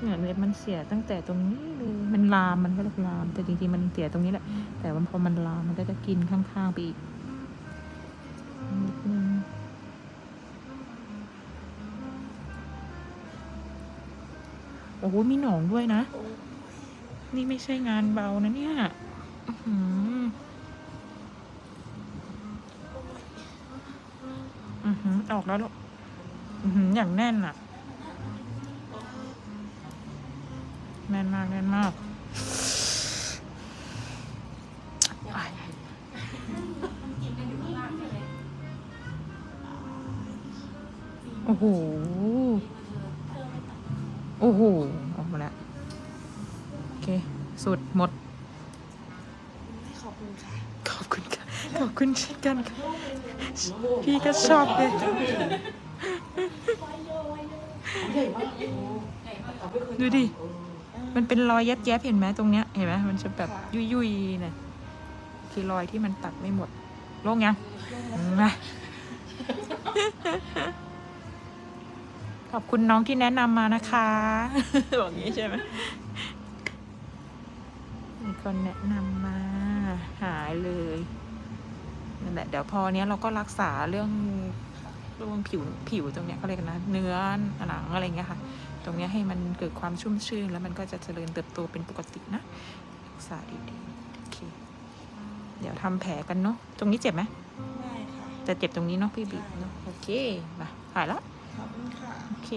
เหมือนเล็บมันเสียตั้งแต่ตรงนี้เลยมันลามมันก็เรียลาม แต่จริงๆมันเสียตรงนี้แหละ แต่ว่าพอมันลามมันก็จะกินข้างๆไปอีกนิดนึงโอ้โหมีหนองด้วยนะ นี่ไม่ใช่งานเบานะเนี่ยอือหือออกแล้วลูกอือหืออย่างแน่นอะ แน่นมากแน่นมากอ้ายโอ้โห โอ้โห ออกมาแล้ว โอเค สุดหมด ขอบคุณค่ะ ขอบคุณค่ะ ขอบคุณเช่นกันค่ะ พี่ก็ชอบเลยดูดิ มันเป็นรอยยับแยบๆเห็นไหมตรงเนี้ยเห็นไหมมันจะแบบยุยๆนะคือรอยที่มันตัดไม่หมดโล่งยังมาขอบคุณน้องที่แนะนำมานะคะบอกอย่างนี้ใช่ไหมมีคนแนะนำมาหายเลยนั่นแหละเดี๋ยวพอเนี้ยเราก็รักษาเรื่อง เรื่องผิวผิวตรงเนี้ยเขาเรียกนะ เนื้อหนังอะไรเงี้ยค่ะ ตรงเนี้ยให้มันเกิดความชุ่มชื่น แล้วมันก็จะเจริญเติบโตเป็นปกตินะรักษาดีๆโอเคเดี๋ยวทำแผลกันเนาะตรงนี้เจ็บไหมได้ค่ะจะเจ็บตรงนี้เนาะพี่บีเนาะโอเคมาหายแล้วขอบคุณค่ะโอเค